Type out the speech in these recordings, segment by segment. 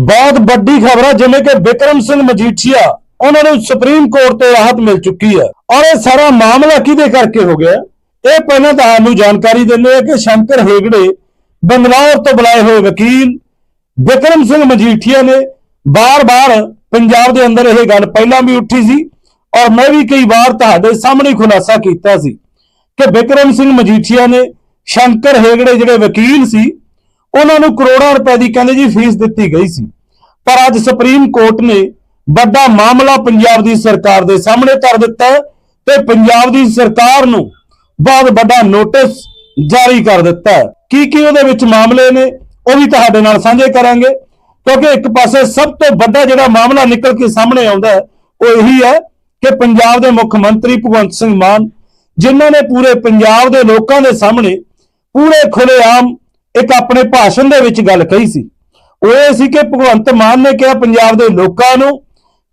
ਬਹੁਤ ਵੱਡੀ ਖਬਰ ਹੈ ਜਿਵੇਂ ਕਿ ਵਿਕਰਮ ਸਿੰਘ ਮਜੀਠੀਆ, ਉਹਨਾਂ ਨੂੰ ਸੁਪਰੀਮ ਕੋਰਟ ਤੋਂ ਰਾਹਤ ਮਿਲ ਚੁੱਕੀ ਹੈ। ਔਰ ਇਹ ਸਾਰਾ ਮਾਮਲਾ ਕਿਹਦੇ ਕਰਕੇ ਹੋ ਗਿਆ? ਇਹ ਪਹਿਲਾਂ ਤੁਹਾਨੂੰ ਜਾਣਕਾਰੀ ਦਿੰਦੇ ਆ ਕਿ ਸ਼ੰਕਰ ਹੇਗੜੇ ਬੰਗਲੌਰ ਤੋਂ ਬੁਲਾਏ ਹੋਏ ਵਕੀਲ ਵਿਕਰਮ ਸਿੰਘ ਮਜੀਠੀਆ ਨੇ ਬਾਰ-ਬਾਰ ਪੰਜਾਬ ਦੇ ਅੰਦਰ ਇਹ ਗੱਲ ਪਹਿਲਾਂ ਵੀ ਉੱਠੀ ਸੀ ਔਰ ਮੈਂ ਵੀ ਕਈ ਵਾਰ ਤੁਹਾਡੇ ਸਾਹਮਣੇ ਖੁਲਾਸਾ ਕੀਤਾ ਸੀ ਕਿ ਵਿਕਰਮ ਸਿੰਘ ਮਜੀਠੀਆ ਨੇ ਸ਼ੰਕਰ ਹੇਗੜੇ ਜਿਹੜੇ ਵਕੀਲ ਸੀ ਉਹਨਾਂ ਨੂੰ ਕਰੋੜਾਂ ਰੁਪਏ ਦੀ ਕਹਿੰਦੇ ਜੀ ਫੀਸ ਦਿੱਤੀ ਗਈ ਸੀ। ਪਰ ਅੱਜ ਸੁਪਰੀਮ ਕੋਰਟ ਨੇ ਵੱਡਾ ਮਾਮਲਾ ਪੰਜਾਬ ਦੀ ਸਰਕਾਰ ਦੇ ਸਾਹਮਣੇ ਧਰ ਦਿੱਤਾ ਤੇ ਪੰਜਾਬ ਦੀ ਸਰਕਾਰ ਨੂੰ ਬਹੁਤ ਵੱਡਾ ਨੋਟਿਸ ਜਾਰੀ ਕਰ ਦਿੱਤਾ ਹੈ। ਕੀ ਕੀ ਉਹਦੇ ਵਿੱਚ ਮਾਮਲੇ ਨੇ, ਉਹ ਵੀ ਤੁਹਾਡੇ ਨਾਲ ਸਾਂਝੇ ਕਰਾਂਗੇ, ਕਿਉਂਕਿ ਇੱਕ ਪਾਸੇ ਸਭ ਤੋਂ ਵੱਡਾ ਜਿਹੜਾ ਮਾਮਲਾ ਨਿਕਲ ਕੇ ਸਾਹਮਣੇ ਆਉਂਦਾ ਹੈ, ਉਹ ਇਹੀ ਹੈ ਕਿ ਪੰਜਾਬ ਦੇ ਮੁੱਖ ਮੰਤਰੀ ਭਗਵੰਤ ਸਿੰਘ ਮਾਨ, ਜਿਨ੍ਹਾਂ ਨੇ ਪੂਰੇ ਪੰਜਾਬ ਦੇ ਲੋਕਾਂ ਦੇ ਸਾਹਮਣੇ ਪੂਰੇ ਖੁੱਲੇਆਮ ਇੱਕ ਆਪਣੇ ਭਾਸ਼ਣ ਦੇ ਵਿੱਚ ਗੱਲ ਕਹੀ ਸੀ। ਉਹ ਇਹ ਸੀ ਕਿ ਭਗਵੰਤ ਮਾਨ ਨੇ ਕਿਹਾ ਪੰਜਾਬ ਦੇ ਲੋਕਾਂ ਨੂੰ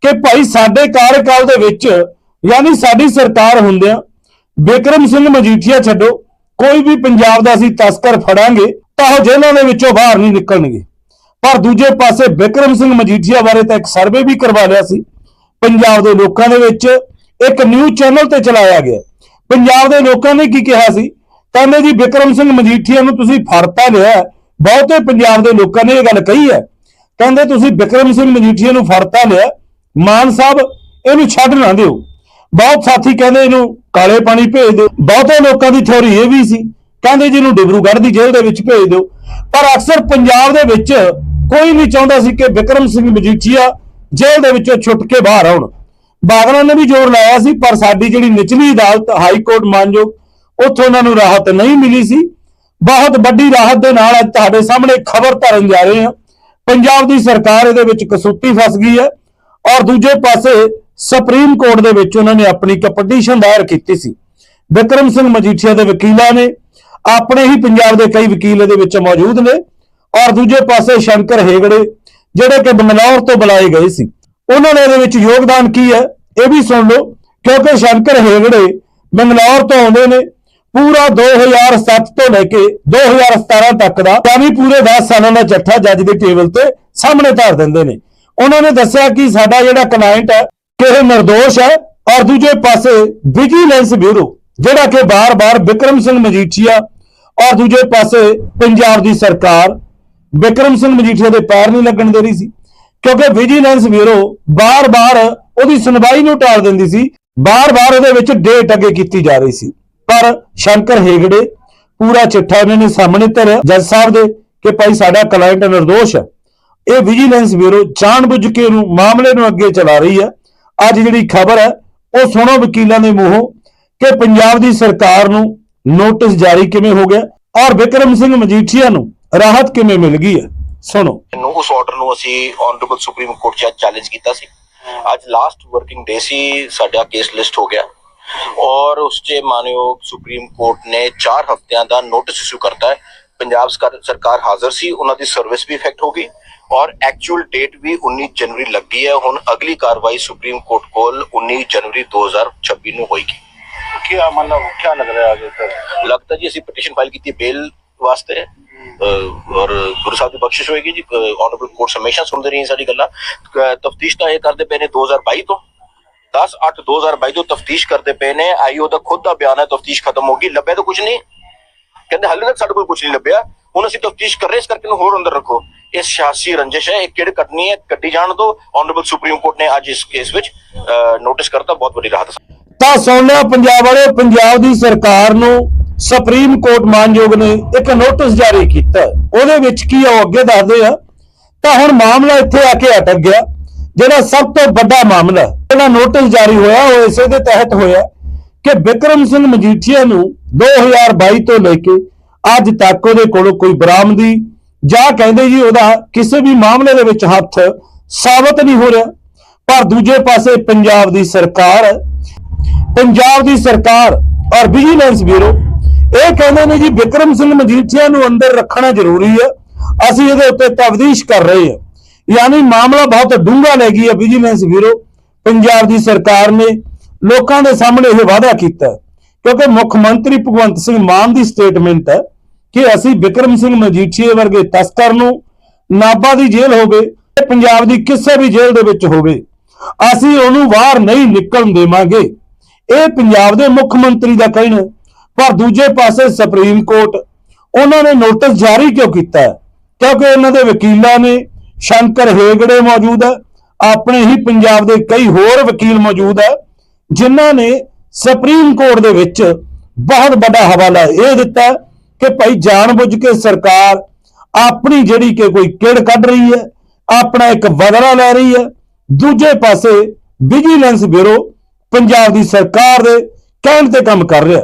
ਕਿ ਭਾਈ ਸਾਡੇ ਕਾਰਜਕਾਲ ਦੇ ਵਿੱਚ ਯਾਨੀ ਸਾਡੀ ਸਰਕਾਰ ਹੁੰਦਿਆਂ ਬਿਕਰਮ ਸਿੰਘ ਮਜੀਠੀਆ ਛੱਡੋ, ਕੋਈ ਵੀ ਪੰਜਾਬ ਦਾ ਅਸੀਂ ਤਸਕਰ ਫੜਾਂਗੇ, ਤਾਂ ਉਹ ਜੇਲ੍ਹਾਂ ਦੇ ਵਿੱਚੋਂ ਬਾਹਰ ਨਹੀਂ ਨਿਕਲਣਗੇ। ਪਰ ਦੂਜੇ ਪਾਸੇ ਬਿਕਰਮ ਸਿੰਘ ਮਜੀਠੀਆ ਬਾਰੇ ਤਾਂ ਇੱਕ ਸਰਵੇ ਵੀ ਕਰਵਾ ਲਿਆ ਸੀ। ਪੰਜਾਬ ਦੇ ਲੋਕਾਂ ਦੇ ਵਿੱਚ ਇੱਕ ਨਿਊਜ਼ ਚੈਨਲ ਤੇ ਚਲਾਇਆ ਗਿਆ। ਪੰਜਾਬ ਦੇ ਲੋਕਾਂ ਨੇ ਕੀ ਕਿਹਾ ਸੀ? ਕਹਿੰਦੇ ਜੀ ਵਿਕਰਮ ਸਿੰਘ ਮਜੀਠੀਆ ਨੂੰ ਤੁਸੀਂ ਫੜਤਾ ਲਿਆ ਬਹੁਤੇ ਪੰਜਾਬ ਦੇ ਲੋਕਾਂ ਨੇ ਇਹ ਗੱਲ ਕਹੀ ਹੈ। ਕਹਿੰਦੇ ਤੁਸੀਂ ਵਿਕਰਮ ਸਿੰਘ ਮਜੀਠੀਆ ਨੂੰ ਫੜਤਾ ਲਿਆ ਮਾਨ ਸਾਹਿਬ, ਇਹਨੂੰ ਛੱਡ ਨਾ ਦਿਓ। ਬਹੁਤ ਸਾਥੀ ਕਹਿੰਦੇ ਇਹਨੂੰ ਕਾਲੇ ਪਾਣੀ ਭੇਜ ਦਿਓ। ਬਹੁਤੇ ਲੋਕਾਂ ਦੀ ਥਿਉਰੀ ਇਹ ਵੀ ਸੀ। ਕਹਿੰਦੇ ਜੀ ਇਹਨੂੰ ਡਿਬਰੂਗੜ੍ਹ ਦੀ ਜੇਲ੍ਹ ਦੇ ਵਿੱਚ ਭੇਜ ਦਿਓ। ਪਰ ਅਕਸਰ ਪੰਜਾਬ ਦੇ ਵਿੱਚ ਕੋਈ ਨਹੀਂ ਚਾਹੁੰਦਾ ਸੀ ਕਿ ਵਿਕਰਮ ਸਿੰਘ ਮਜੀਠੀਆ ਜੇਲ੍ਹ ਦੇ ਵਿੱਚੋਂ ਛੁੱਟ ਕੇ ਬਾਹਰ ਆਉਣ। ਬਾਦਲਾਂ ਨੇ ਵੀ ਜ਼ੋਰ ਲਾਇਆ ਸੀ, ਪਰ ਸਾਡੀ ਜਿਹੜੀ ਨਿਚਲੀ ਅਦਾਲਤ, ਹਾਈ ਕੋਰਟ, ਮਾਨਯੋਗ ਉੱਥੋਂ ਉਹਨਾਂ ਨੂੰ ਰਾਹਤ ਨਹੀਂ ਮਿਲੀ ਸੀ। ਬਹੁਤ ਵੱਡੀ ਰਾਹਤ ਦੇ ਨਾਲ ਅੱਜ ਤੁਹਾਡੇ ਸਾਹਮਣੇ ਖਬਰ ਧਰਨ ਜਾ ਰਹੇ ਹਾਂ। ਪੰਜਾਬ ਦੀ ਸਰਕਾਰ ਇਹਦੇ ਵਿੱਚ ਕਸੂਤੀ ਫਸ ਗਈ ਹੈ ਔਰ ਦੂਜੇ ਪਾਸੇ ਸੁਪਰੀਮ ਕੋਰਟ ਦੇ ਵਿੱਚ ਉਹਨਾਂ ਨੇ ਆਪਣੀ ਇੱਕ ਪਟੀਸ਼ਨ ਦਾਇਰ ਕੀਤੀ ਸੀ। ਵਿਕਰਮ ਸਿੰਘ ਮਜੀਠੀਆ ਦੇ ਵਕੀਲਾਂ ਨੇ, ਆਪਣੇ ਹੀ ਪੰਜਾਬ ਦੇ ਕਈ ਵਕੀਲ ਇਹਦੇ ਵਿੱਚ ਮੌਜੂਦ ਨੇ ਔਰ ਦੂਜੇ ਪਾਸੇ ਸ਼ੰਕਰ ਹੇਗੜੇ, ਜਿਹੜੇ ਕਿ ਬੰਗਲੌਰ ਤੋਂ ਬੁਲਾਏ ਗਏ ਸੀ। ਉਹਨਾਂ ਨੇ ਇਹਦੇ ਵਿੱਚ ਯੋਗਦਾਨ ਕੀ ਹੈ ਇਹ ਵੀ ਸੁਣ ਲਓ, ਕਿਉਂਕਿ ਸ਼ੰਕਰ ਹੇਗੜੇ ਬੰਗਲੌਰ ਤੋਂ ਆਉਂਦੇ ਨੇ ਪੂਰਾ 2007 ਤੋਂ ਲੈ ਕੇ 2017 ਤੱਕ ਦਾ ਵੀ ਪੂਰੇ 10 ਸਾਲਾਂ ਦਾ ਜੱਠਾ ਜੱਜ ਦੇ ਟੇਬਲ ਤੇ ਸਾਹਮਣੇ ਧਰ ਦਿੰਦੇ ਨੇ। ਉਹਨਾਂ ਨੇ ਦੱਸਿਆ ਕਿ ਸਾਡਾ ਜਿਹੜਾ ਕਲਾਇੰਟ ਹੈ, ਕਿ ਇਹ ਨਿਰਦੋਸ਼ ਹੈ ਔਰ ਦੂਜੇ ਪਾਸੇ ਵਿਜੀਲੈਂਸ ਬਿਊਰੋ ਜਿਹੜਾ ਕਿ ਬਾਰ-ਬਾਰ ਵਿਕਰਮ ਸਿੰਘ ਮਜੀਠੀਆ ਔਰ ਦੂਜੇ ਪਾਸੇ ਪੰਜਾਬ ਦੀ ਸਰਕਾਰ ਵਿਕਰਮ ਸਿੰਘ ਮਜੀਠੀਆ ਦੇ ਪੈਰ ਨਹੀਂ ਲੱਗਣ ਦੇ ਰਹੀ ਸੀ। ਕਿਉਂਕਿ ਵਿਜੀਲੈਂਸ ਬਿਊਰੋ ਬਾਰ-ਬਾਰ ਉਹਦੀ ਸੁਣਵਾਈ ਨੂੰ ਟਾਲ ਦਿੰਦੀ ਸੀ, ਬਾਰ-ਬਾਰ ਉਹਦੇ ਵਿੱਚ ਡੇਟ ਅੱਗੇ ਕੀਤੀ ਜਾ ਰਹੀ ਸੀ। ਪਰ ਸ਼ੰਕਰ ਹੇਗੜੇ ਪੂਰਾ ਚਿੱਠਾ ਉਹਨਾਂ ਨੇ ਸਾਹਮਣੇ ਧਰਿਆ। ਜੱਜ ਸਾਹਿਬ ਦੇ ਕਿ ਭਾਈ ਸਾਡਾ ਕਲਾਇੰਟ ਨਿਰਦੋਸ਼ ਹੈ। ਇਹ ਵਿਜੀਲੈਂਸ ਬਿਊਰੋ ਜਾਣਬੁੱਝ ਕੇ ਇਹਨੂੰ ਮਾਮਲੇ ਨੂੰ ਅੱਗੇ ਚਲਾ ਰਹੀ ਹੈ। ਅੱਜ ਜਿਹੜੀ ਖਬਰ ਹੈ ਉਹ ਸੁਣੋ ਵਕੀਲਾਂ ਦੇ ਮੂੰਹੋਂ ਕਿ ਪੰਜਾਬ ਦੀ ਸਰਕਾਰ ਨੂੰ ਨੋਟਿਸ ਜਾਰੀ ਕਿਵੇਂ ਹੋ ਗਿਆ ਔਰ ਵਿਕਰਮ ਸਿੰਘ ਮਜੀਠੀਆ ਨੂੰ ਰਾਹਤ ਕਿਵੇਂ ਮਿਲ ਗਈ ਹੈ। ਸੁਣੋ। ਨੂੰ ਉਸ ਆਰਡਰ ਨੂੰ ਅਸੀਂ ਆਨਰੇਬਲ ਸੁਪਰੀਮ ਕੋਰਟ 'ਚ ਚੈਲੰਜ ਕੀਤਾ ਸੀ। ਅੱਜ ਲਾਸਟ ਵਰਕਿੰਗ ਡੇ ਸੀ ਸਾਡਾ ਕੇਸ ਲਿਸਟ ਹੋ ਗਿਆ। ਔਰ ਉਸ 'ਚ ਮਾਨਯੋਗ ਸੁਪਰੀਮ ਕੋਰਟ ਨੇ 4 ਹਫ਼ਤਿਆਂ ਦਾ ਨੋਟਿਸ ਇਸ਼ੂ ਕਰਤਾ ਹੈ। ਪੰਜਾਬ ਸਰਕਾਰ ਹਾਜ਼ਰ ਸੀ ਉਹਨਾਂ ਦੀ ਸਰਵਿਸ ਵੀ ਇਫੈਕਟ ਹੋ ਗਈ ਔਰ ਐਕਚੁਅਲ ਡੇਟ ਵੀ 19 ਜਨਵਰੀ ਲੱਗੀ ਹੈ। ਹੁਣ ਅਗਲੀ ਕਾਰਵਾਈ ਸੁਪਰੀਮ ਕੋਰਟ ਕੋਲ 19 ਜਨਵਰੀ 2026 ਨੂੰ ਹੋਏਗੀ। ਕੀ ਮਤਲਬ ਕੀ ਲੱਗ ਰਿਹਾ ਅਜੇ ਤੱਕ? ਲੱਗਦਾ ਜੀ ਅਸੀਂ ਪਟੀਸ਼ਨ ਫਾਈਲ ਕੀਤੀ ਬੇਲ ਵਾਸਤੇ। ਔਰ ਗੁਰੂ ਸਾਹਿਬ ਦੀ ਬਖਸ਼ਿਸ਼ ਹੋਏਗੀ ਜੀ। ਆਨਰੇਬਲ ਕੋਰਟ ਹਮੇਸ਼ਾ ਸੁਣਦੇ ਰਹੀ ਸਾਡੀ ਗੱਲਾਂ। ਤਫਤੀਸ਼ ਤਾਂ ਇਹ ਕਰਦੇ ਪਏ ਨੇ 2022 ਤੋਂ। 10 8 2022 ਤੋਂ ਤਫਤੀਸ਼ ਕਰਦੇ ਪਏ ਨੇ, ਆਈਓ ਦਾ ਖੁਦ ਦਾ ਬਿਆਨ ਹੈ, ਤਫਤੀਸ਼ ਖਤਮ ਹੋ ਗਈ, ਲੱਭਿਆ ਤਾਂ ਕੁਝ ਨਹੀਂ। ਕਹਿੰਦੇ ਹਾਲੇ ਤੱਕ ਸਾਡੇ ਕੋਲ ਕੁਝ ਨਹੀਂ ਲੱਭਿਆ। ਹੁਣ ਅਸੀਂ ਤਫਤੀਸ਼ ਕਰ ਰਹੇ ਇਸ ਕਰਕੇ ਨੂੰ ਹੋਰ ਅੰਦਰ ਰੱਖੋ। ਇਹ ਸਿਆਸੀ ਰੰਜਿਸ਼ ਹੈ, ਇਹ ਕਿਹੜ ਕੱਟਣੀ ਹੈ, ਕੱਢੀ ਜਾਣ ਦੋ ਆਨਰੇਬਲ ਸੁਪਰੀਮ ਕੋਰਟ ਨੇ ਅੱਜ ਇਸ ਕੇਸ ਵਿੱਚ ਨੋਟਿਸ ਕਰਤਾ, ਬਹੁਤ ਵੱਡੀ ਰਾਹਤ ਤਾਂ ਸੁਣ ਲਿਆ ਪੰਜਾਬ ਵਾਲੇ ਪੰਜਾਬ ਦੀ ਸਰਕਾਰ ਨੂੰ ਸੁਪਰੀਮ ਕੋਰਟ ਮਾਨਯੋਗ ਨੇ ਇੱਕ ਨੋਟਿਸ ਜਾਰੀ ਕੀਤਾ। ਉਹਦੇ ਵਿੱਚ ਕੀ ਆ, ਉਹ ਅੱਗੇ ਦੱਸਦੇ ਆ। ਤਾਂ ਹੁਣ ਮਾਮਲਾ ਇੱਥੇ ਆ ਕੇ ਅਟਕ ਗਿਆ, ਜਿਹੜਾ ਸਭ ਤੋਂ ਵੱਡਾ ਮਾਮਲਾ ਜਿਹੜਾ ਨੋਟਿਸ ਜਾਰੀ ਹੋਇਆ, ਉਹ ਇਸੇ ਦੇ ਤਹਿਤ ਹੋਇਆ ਕਿ ਵਿਕਰਮ ਸਿੰਘ ਮਜੀਠੀਆ ਨੂੰ 2022 ਤੋਂ ਲੈ ਕੇ ਅੱਜ ਤੱਕ ਉਹਦੇ ਕੋਲੋਂ ਕੋਈ ਬਰਾਮਦੀ ਜਾਂ ਕਹਿੰਦੇ ਜੀ ਉਹਦਾ ਕਿਸੇ ਵੀ ਮਾਮਲੇ ਦੇ ਵਿੱਚ ਹੱਥ ਸਾਬਤ ਨਹੀਂ ਹੋ ਰਿਹਾ। ਪਰ ਦੂਜੇ ਪਾਸੇ ਪੰਜਾਬ ਦੀ ਸਰਕਾਰ, ਪੰਜਾਬ ਦੀ ਸਰਕਾਰ ਔਰ ਵਿਜੀਲੈਂਸ ਬਿਊਰੋ ਇਹ ਕਹਿੰਦੇ ਨੇ ਜੀ ਵਿਕਰਮ ਸਿੰਘ ਮਜੀਠੀਆ ਨੂੰ ਅੰਦਰ ਰੱਖਣਾ ਜ਼ਰੂਰੀ ਹੈ। ਅਸੀਂ ਇਹਦੇ ਉੱਤੇ ਤਬਦੀਸ਼ ਕਰ ਰਹੇ ਹਾਂ। ਯਾਨੀ ਮਾਮਲਾ ਬਹੁਤ ਡੂੰਘਾ ਲੈ ਗਈ ਹੈ ਵਿਜੀਲੈਂਸ ਬਿਊਰੋ। ਪੰਜਾਬ ਦੀ ਸਰਕਾਰ ਨੇ ਲੋਕਾਂ ਦੇ ਸਾਹਮਣੇ ਇਹ ਵਾਅਦਾ ਕੀਤਾ ਕਿਉਂਕਿ ਮੁੱਖ ਮੰਤਰੀ ਭਗਵੰਤ ਸਿੰਘ ਮਾਨ ਦੀ ਸਟੇਟਮੈਂਟ ਹੈ ਕਿ ਅਸੀਂ ਵਿਕਰਮ ਸਿੰਘ ਮਜੀਠੀਏ ਵਰਗੇ ਤਸਕਰ ਨੂੰ ਨਾਭਾ ਦੀ ਜੇਲ੍ਹ ਹੋਵੇ ਤੇ ਪੰਜਾਬ ਦੀ ਕਿਸੇ ਵੀ ਜੇਲ੍ਹ ਦੇ ਵਿੱਚ ਹੋਵੇ, ਅਸੀਂ ਉਹਨੂੰ ਬਾਹਰ ਨਹੀਂ ਨਿਕਲਣ ਦੇਵਾਂਗੇ ਇਹ ਪੰਜਾਬ ਦੇ ਮੁੱਖ ਮੰਤਰੀ ਦਾ ਕਹਿਣਾ ਪਰ ਦੂਜੇ ਪਾਸੇ ਸੁਪਰੀਮ ਕੋਰਟ ਉਹਨਾਂ ਨੇ ਨੋਟਿਸ ਜਾਰੀ ਕਿਉਂ ਕੀਤਾ ਹੈ? ਕਿਉਂਕਿ ਉਹਨਾਂ ਦੇ ਵਕੀਲਾਂ ਨੇ ਸ਼ੰਕਰ ਹੇਗੜੇ ਮੌਜੂਦ ਹੈ ਆਪਣੇ ਹੀ ਪੰਜਾਬ ਦੇ ਕਈ ਹੋਰ ਵਕੀਲ ਮੌਜੂਦ ਹੈ, ਜਿਨ੍ਹਾਂ ਨੇ ਸੁਪਰੀਮ ਕੋਰਟ ਦੇ ਵਿੱਚ ਬਹੁਤ ਵੱਡਾ ਹਵਾਲਾ ਇਹ ਦਿੱਤਾ ਕਿ ਭਾਈ ਜਾਣਬੁੱਝ ਕੇ ਸਰਕਾਰ ਆਪਣੀ ਜਿਹੜੀ ਕਿ ਕੋਈ ਕਿੜ ਕੱਢ ਰਹੀ ਹੈ, ਆਪਣਾ ਇੱਕ ਬਦਲਾ ਲੈ ਰਹੀ ਹੈ, ਦੂਜੇ ਪਾਸੇ ਵਿਜੀਲੈਂਸ ਬਿਊਰੋ ਪੰਜਾਬ ਦੀ ਸਰਕਾਰ ਦੇ ਕਹਿਣ ਤੇ ਕੰਮ ਕਰ ਰਿਹਾ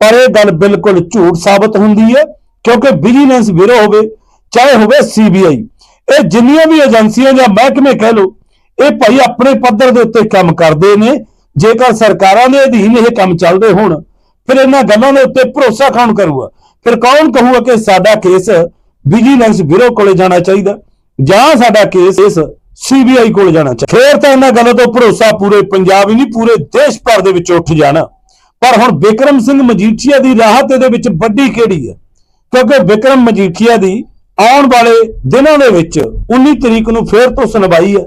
ਪਰ ਇਹ ਗੱਲ ਬਿਲਕੁਲ ਝੂਠ ਸਾਬਤ ਹੁੰਦੀ ਹੈ, ਕਿਉਂਕਿ ਵਿਜੀਲੈਂਸ ਬਿਊਰੋ ਹੋਵੇ, ਚਾਹੇ ਹੋਵੇ ਸੀਬੀਆਈ ਇਹ ਜਿੰਨੀਆਂ ਵੀ ਏਜੰਸੀਆਂ ਜਾਂ ਮਹਿਕਮੇ ਕਹਿ ਲਓ ਇਹ ਭਾਈ ਆਪਣੇ ਪੱਧਰ ਦੇ ਉੱਤੇ ਕੰਮ ਕਰਦੇ ਨੇ। ਜੇਕਰ ਸਰਕਾਰਾਂ ਦੇ ਅਧੀਨ ਇਹ ਕੰਮ ਚੱਲਦੇ ਹੋਣ, ਫਿਰ ਇਹਨਾਂ ਗੱਲਾਂ ਦੇ ਉੱਤੇ ਭਰੋਸਾ ਕੌਣ ਕਰੂਗਾ? ਫਿਰ ਕੌਣ ਕਹੂਗਾ ਕਿ ਸਾਡਾ ਕੇਸ ਵਿਜੀਲੈਂਸ ਬਿਊਰੋ ਕੋਲੇ ਜਾਣਾ ਚਾਹੀਦਾ? ਜਾਂ ਸਾਡਾ ਕੇਸ ਇਸ ਸੀਬੀਆਈ ਕੋਲ ਜਾਣਾ ਚਾਹੀਦਾ? ਫਿਰ ਤਾਂ ਇਹਨਾਂ ਗੱਲਾਂ ਤੋਂ ਭਰੋਸਾ ਪੂਰੇ ਪੰਜਾਬ ਹੀ ਨਹੀਂ, ਪੂਰੇ ਦੇਸ਼ ਭਰ ਦੇ ਵਿੱਚ ਉੱਠ ਜਾਣਾ। ਪਰ ਹੁਣ ਬਿਕਰਮ ਸਿੰਘ ਮਜੀਠੀਆ ਦੀ ਰਾਹਤ ਇਹਦੇ ਵਿੱਚ ਵੱਡੀ ਕਿਹੜੀ ਹੈ? ਕਿਉਂਕਿ ਬਿਕਰਮ ਮਜੀਠੀਆ ਦੀ ਆਉਣ ਵਾਲੇ ਦਿਨਾਂ ਦੇ ਵਿੱਚ 19 ਤਰੀਕ ਨੂੰ ਫੇਰ ਤੋਂ ਸੁਣਵਾਈ ਹੈ।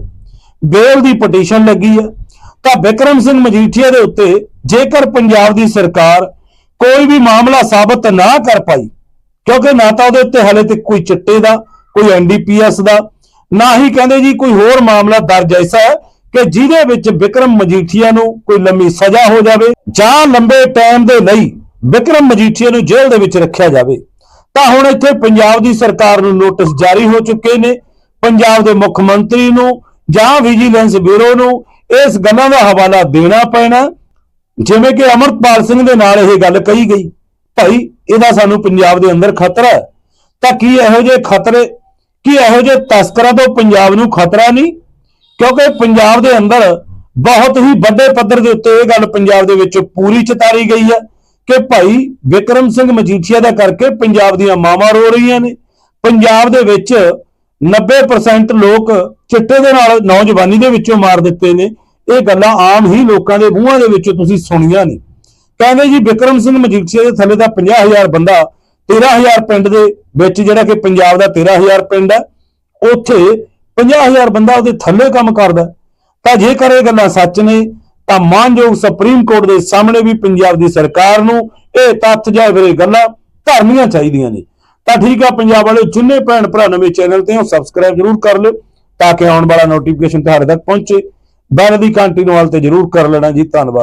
ਬੇਲ ਦੀ ਪਟੀਸ਼ਨ ਲੱਗੀ ਹੈ। ਤਾਂ ਬਿਕਰਮ ਸਿੰਘ ਮਜੀਠੀਆ ਦੇ ਉੱਤੇ ਜੇਕਰ ਪੰਜਾਬ ਦੀ ਸਰਕਾਰ ਕੋਈ ਵੀ ਮਾਮਲਾ ਸਾਬਤ ਨਾ ਕਰ ਪਾਈ, ਕਿਉਂਕਿ ਨਾ ਤਾਂ ਉਹਦੇ ਉੱਤੇ ਹਲੇ ਤੱਕ ਕੋਈ ਚਿੱਟੇ ਦਾ, ਕੋਈ ਐਨਡੀਪੀਐਸ ਦਾ, ਨਾ ਹੀ ਕਹਿੰਦੇ ਜੀ ਕੋਈ ਹੋਰ ਮਾਮਲਾ ਦਰਜ ਐਸਾ ਹੈ ਕਿ ਜਿਹਦੇ ਵਿੱਚ ਵਿਕਰਮ ਮਜੀਠੀਆ ਨੂੰ ਕੋਈ ਲੰਮੀ ਸਜ਼ਾ ਹੋ ਜਾਵੇ ਜਾਂ ਲੰਬੇ ਟਾਈਮ ਦੇ ਲਈ ਵਿਕਰਮ ਮਜੀਠੀਆ ਨੂੰ ਜੇਲ੍ਹ ਦੇ ਵਿੱਚ ਰੱਖਿਆ ਜਾਵੇ। ਤਾਂ ਹੁਣ ਇੱਥੇ ਪੰਜਾਬ ਦੀ ਸਰਕਾਰ ਨੂੰ ਨੋਟਿਸ ਜਾਰੀ ਹੋ ਚੁੱਕੇ ਨੇ। ਪੰਜਾਬ ਦੇ ਮੁੱਖ ਮੰਤਰੀ ਨੂੰ ਜਾਂ ਵਿਜੀਲੈਂਸ ਬਿਊਰੋ ਨੂੰ ਇਸ ਗੱਲਾਂ ਦਾ ਹਵਾਲਾ ਦੇਣਾ ਪੈਣਾ। ਜਿਵੇਂ ਕਿ ਅਮਰਪਾਲ ਸਿੰਘ ਦੇ ਨਾਲ ਇਹ ਗੱਲ ਕਹੀ ਗਈ, ਭਾਈ, ਇਹਦਾ ਸਾਨੂੰ ਪੰਜਾਬ ਦੇ ਅੰਦਰ ਖਤਰਾ ਹੈ। ਤਾਂ ਕੀ ਇਹੋ ਜਿਹੇ ਖਤਰੇ, ਕੀ ਇਹੋ ਜਿਹੇ ਤਸਕਰਾਂ ਤੋਂ ਪੰਜਾਬ ਨੂੰ ਖਤਰਾ ਨਹੀਂ? ਕਿਉਂਕਿ ਪੰਜਾਬ ਦੇ ਅੰਦਰ ਬਹੁਤ ਹੀ ਵੱਡੇ ਪੱਧਰ ਦੇ ਉੱਤੇ ਇਹ ਗੱਲ ਪੰਜਾਬ ਦੇ ਵਿੱਚ ਪੂਰੀ ਚਤਾਰੀ ਗਈ ਹੈ ਕਿ ਭਾਈ ਵਿਕਰਮ ਸਿੰਘ ਮਜੀਠੀਆ ਦਾ ਕਰਕੇ ਪੰਜਾਬ ਦੀਆਂ ਮਾਵਾਂ ਰੋ ਰਹੀਆਂ ਨੇ। ਪੰਜਾਬ ਦੇ ਵਿੱਚ 90% ਲੋਕ ਚਿੱਟੇ ਦੇ ਨਾਲ ਨੌਜਵਾਨੀ ਦੇ ਵਿੱਚੋਂ ਮਾਰ ਦਿੱਤੇ ਨੇ। ਇਹ ਗੱਲਾਂ ਆਮ ਹੀ ਲੋਕਾਂ ਦੇ ਮੂੰਹਾਂ ਦੇ ਵਿੱਚੋਂ ਤੁਸੀਂ ਸੁਣੀਆਂ ਨਹੀਂ ਕਹਿੰਦੇ ਜੀ, ਵਿਕਰਮ ਸਿੰਘ ਮਜੀਠੀਆ ਦੇ ਥੱਲੇ ਦਾ 50000 ਬੰਦਾ 13000 ਪਿੰਡ ਦੇ ਵਿੱਚ, ਜਿਹੜਾ ਕਿ ਪੰਜਾਬ ਦਾ 13000 ਪਿੰਡ ਹੈ, ਉੱਥੇ 50000 ਬੰਦਾ ਉਹਦੇ ਥੱਲੇ ਕੰਮ ਕਰਦਾ ਤਾਂ ਜੇਕਰ ਇਹ ਗੱਲਾਂ ਸੱਚ ਨੇ, ਤਾਂ ਮਾਨਯੋਗ ਸੁਪਰੀਮ ਕੋਰਟ ਦੇ ਸਾਹਮਣੇ ਵੀ ਪੰਜਾਬ ਦੀ ਸਰਕਾਰ ਨੂੰ ਇਹ ਤੱਥ ਜਾਂ ਇਹ ਗੱਲਾਂ ਧਰਨੀਆਂ ਚਾਹੀਦੀਆਂ ਨੇ। ਤਾਂ ਠੀਕ ਆ, ਪੰਜਾਬ ਵਾਲੇ ਜਿੰਨੇ ਭੈਣ ਭਰਾ ਨਵੇਂ ਚੈਨਲ ਤੇ ਹੋ ਸਬਸਕ੍ਰਾਈਬ ਜਰੂਰ ਕਰ ਲਿਓ ਤਾਂ ਕਿ ਆਉਣ ਵਾਲਾ ਨੋਟੀਫਿਕੇਸ਼ਨ ਤੁਹਾਡੇ ਤੱਕ ਪਹੁੰਚੇ। ਬੈਲ ਦੀ ਘੰਟੀ ਨੂੰ ਹਾਲ ਤੇ ਜਰੂਰ ਕਰ ਲੈਣਾ ਜੀ, ਧੰਨਵਾਦ।